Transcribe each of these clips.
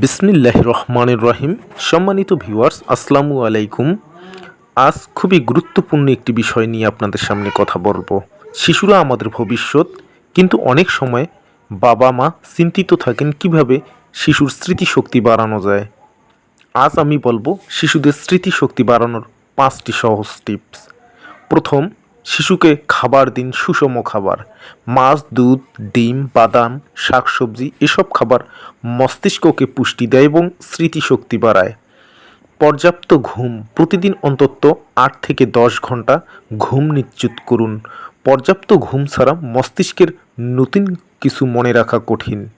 বিসমিল্লাহ রহমানের রহিম। সম্মানিত ভিউয়ার্স, আসসালামু আলাইকুম। আজ খুবই গুরুত্বপূর্ণ একটি বিষয় নিয়ে আপনাদের সামনে কথা বলব। শিশুরা আমাদের ভবিষ্যৎ, কিন্তু অনেক সময় বাবা মা চিন্তিত থাকেন কীভাবে শিশুর স্মৃতিশক্তি বাড়ানো যায়। আজ আমি বলব শিশুদের স্মৃতিশক্তি বাড়ানোর পাঁচটি সহজ টিপস। প্রথম শিশুকে খাবার দিন, সুষম খাবার। মাছ, দুধ, ডিম, বাদাম, শাকসবজি, এসব খাবার মস্তিষ্ককে পুষ্টি দেয় এবং স্মৃতিশক্তি বাড়ায়। পর্যাপ্ত ঘুম, প্রতিদিন অন্তত আট থেকে দশ ঘণ্টা ঘুম নিশ্চিত করুন। পর্যাপ্ত ঘুম ছাড়া মস্তিষ্কের নতুন কিছু মনে রাখা কঠিন।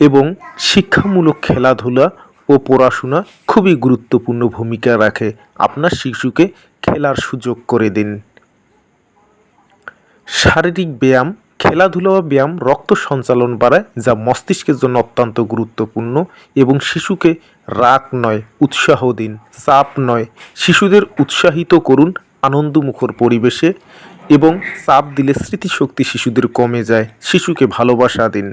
এবং শিক্ষামূলক খেলাধুলা ও পড়াশোনা খুবই গুরুত্বপূর্ণ ভূমিকা রাখে। আপনার শিশুকে খেলার সুযোগ করে দিন। শারীরিক ব্যায়াম, খেলাধুলা বা ব্যায়াম রক্ত সঞ্চালন বাড়ায়, যা মস্তিষ্কের জন্য অত্যন্ত গুরুত্বপূর্ণ এবং শিশুকে রাগ নয়, উৎসাহ দিন, চাপ নয়, শিশুদের উৎসাহিত করুন আনন্দমুখর পরিবেশে এবং চাপ দিলে স্মৃতিশক্তি শিশুদের কমে যায়, শিশুকে ভালোবাসা দিন।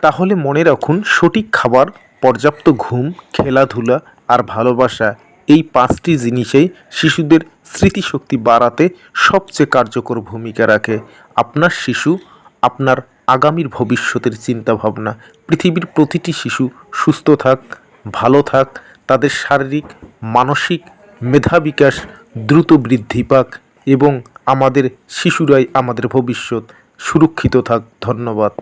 তাহলে মনে রাখুন, সঠিক খাবার, পর্যাপ্ত ঘুম, খেলাধুলা আর ভালোবাসা এই পাঁচটি জিনিসেই শিশুদের স্মৃতিশক্তি বাড়াতে সবচেয়ে কার্যকর ভূমিকা রাখে। আপনার শিশু, আপনার আগামীর ভবিষ্যতের চিন্তাভাবনা। পৃথিবীর প্রতিটি শিশু সুস্থ থাক, ভালো থাক, তাদের শারীরিক, মানসিক মেধা বিকাশ দ্রুত বৃদ্ধি পাক এবং আমাদের শিশুরাই আমাদের ভবিষ্যৎ সুরক্ষিত থাক। ধন্যবাদ।